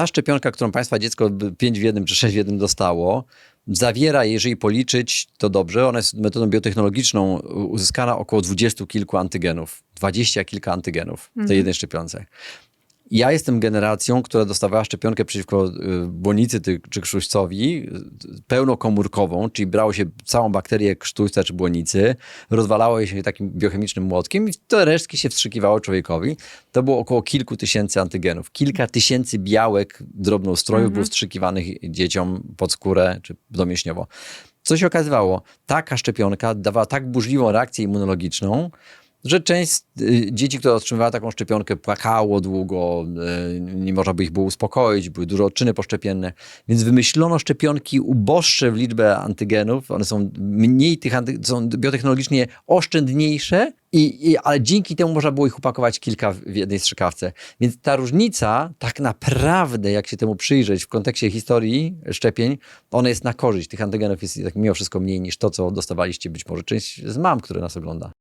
ta szczepionka, którą państwa dziecko 5 w jednym czy 6 w jednym dostało, zawiera, jeżeli policzyć, to dobrze, ona jest metodą biotechnologiczną uzyskana około dwudziestu kilku antygenów. Dwadzieścia kilka antygenów w tej jednej szczepionce. Ja jestem generacją, która dostawała szczepionkę przeciwko y, błonicy czy krztuścowi, y, pełnokomórkową, czyli brało się całą bakterię krztuśca czy błonicy, rozwalało je się takim biochemicznym młotkiem i te resztki się wstrzykiwało człowiekowi. To było około kilku tysięcy antygenów. Kilka tysięcy białek drobnoustrojów było wstrzykiwanych dzieciom pod skórę czy domięśniowo. Co się okazywało? Taka szczepionka dawała tak burzliwą reakcję immunologiczną, że część y, dzieci, które otrzymywała taką szczepionkę, płakało długo, y, nie można by ich było uspokoić, były duże odczyny poszczepienne, więc wymyślono szczepionki uboższe w liczbę antygenów, one są mniej tych, są biotechnologicznie oszczędniejsze, i, i, ale dzięki temu można było ich upakować kilka w jednej strzykawce. Więc ta różnica, tak naprawdę, jak się temu przyjrzeć w kontekście historii szczepień, ona jest na korzyść. Tych antygenów jest tak mimo wszystko mniej niż to, co dostawaliście być może część z mam, które nas ogląda.